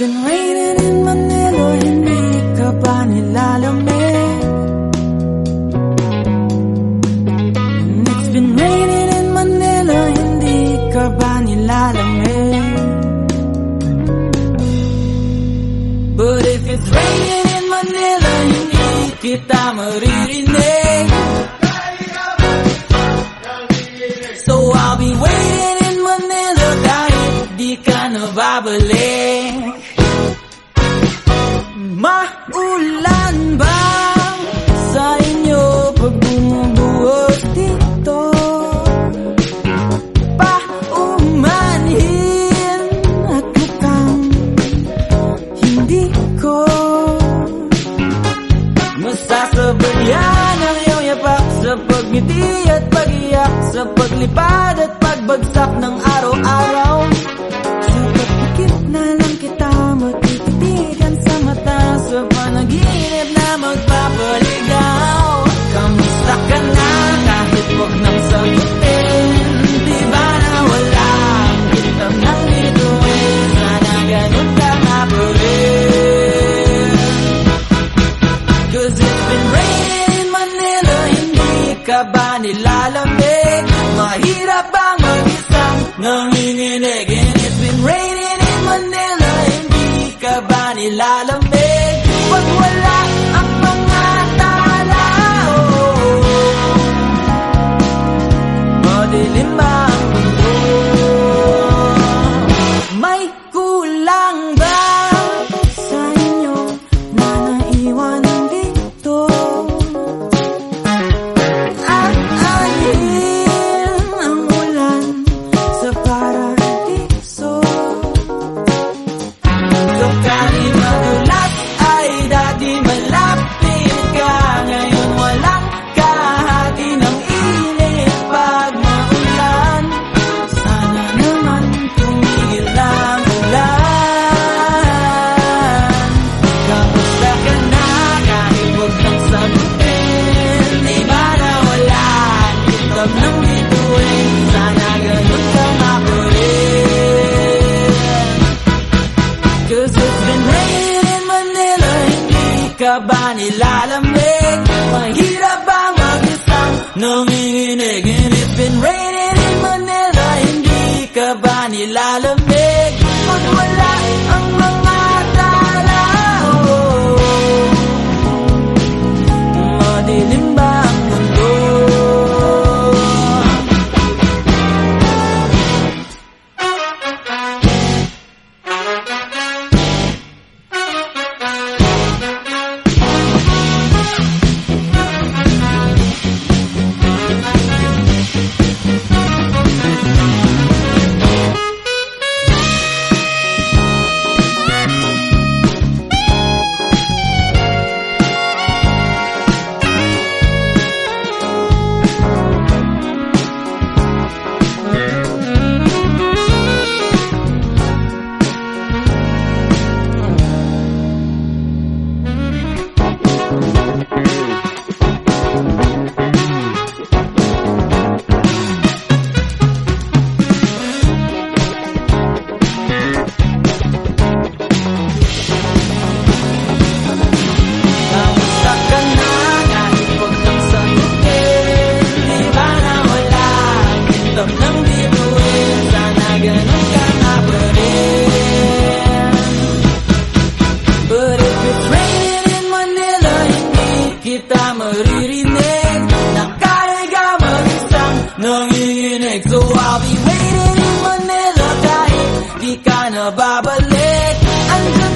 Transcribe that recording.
Been raining in Manila, hindi ka ba nilalamig? And It's been raining in Manila, hindi ka ba nilalamig? But if it's raining in Manila, hindi kita maririnig So I'll be waiting in Manila kahit di ka na babalik Maulan ba sa inyo pag bumubuhos dito? Paumanhin at mukhang hindi ko Masasabayan ang iyong yapak Sa pagngiti at pagiyak Sa paglipad at pagbagsak And it's been raining in Manila ka? Ka ba nilalamig? Mahirap ba mag-isang nanginginig? And it's been raining in Manila Hindi ka ba nilalamig? I'll be waiting in Manila kahit di ka na babalik. Andun